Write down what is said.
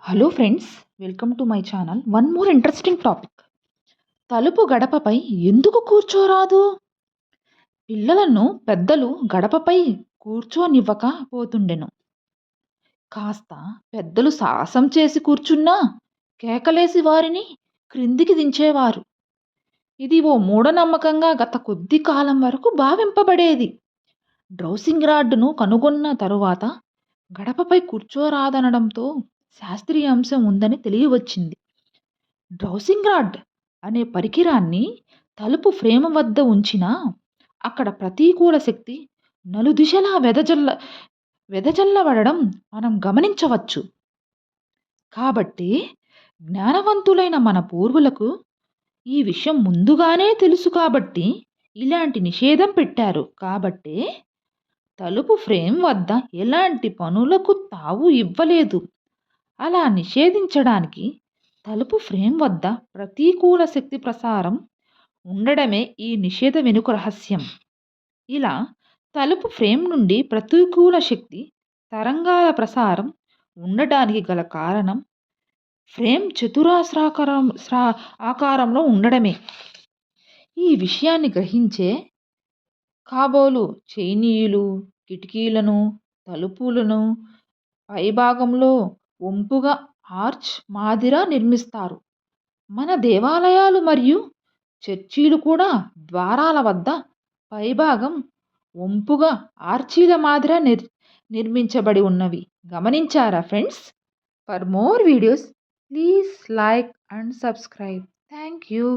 Hello friends welcome to my channel one more interesting topic తలుపు గడపపై ఎందుకు కూర్చోరాదు? పిల్లలను పెద్దలు గడపపై కూర్చోనివ్వకపోతుండెను. కాస్త పెద్దలు సాహసం చేసి కూర్చున్నా కేకలేసి వారిని క్రిందికి దించేవారు. ఇది ఓ మూఢనమ్మకంగా గత కొద్ది కాలం వరకు భావింపబడేది. డ్రౌసింగ్ రాడ్డును కనుగొన్న తరువాత గడపపై కూర్చోరాదనడంతో శాస్త్రీయ అంశం ఉందని తెలియవచ్చింది. డ్రౌసింగ్ రాడ్ అనే పరికరాన్ని తలుపు ఫ్రేమ్ వద్ద ఉంచినా అక్కడ ప్రతికూల శక్తి నలుదిశలా వెదజల్ల వెదజల్లబడడం మనం గమనించవచ్చు. కాబట్టి జ్ఞానవంతులైన మన పూర్వులకు ఈ విషయం ముందుగానే తెలుసు కాబట్టి ఇలాంటి నిషేధం పెట్టారు. కాబట్టే తలుపు ఫ్రేమ్ వద్ద ఎలాంటి పనులకు తావు ఇవ్వలేదు. అలా నిషేధించడానికి తలుపు ఫ్రేమ్ వద్ద ప్రతికూల శక్తి ప్రసారం ఉండడమే ఈ నిషేధ వెనుక రహస్యం. ఇలా తలుపు ఫ్రేమ్ నుండి ప్రతికూల శక్తి తరంగాల ప్రసారం ఉండడానికి గల కారణం ఫ్రేమ్ చతురాస్రాకారం స్రా ఆకారంలో ఉండడమే. ఈ విషయాన్ని గ్రహించే కాబోలు చైనీయులు కిటికీలను తలుపులను పైభాగంలో వంపుగా ఆర్చ్ మాదిర నిర్మిస్తారు. మన దేవాలయాలు మరియు చర్చీలు కూడా ద్వారాల వద్ద పైభాగం వంపుగా ఆర్చీల మాదిర నిర్ నిర్మించబడి ఉన్నవి. గమనించారా friends? For more videos please like and subscribe. Thank you.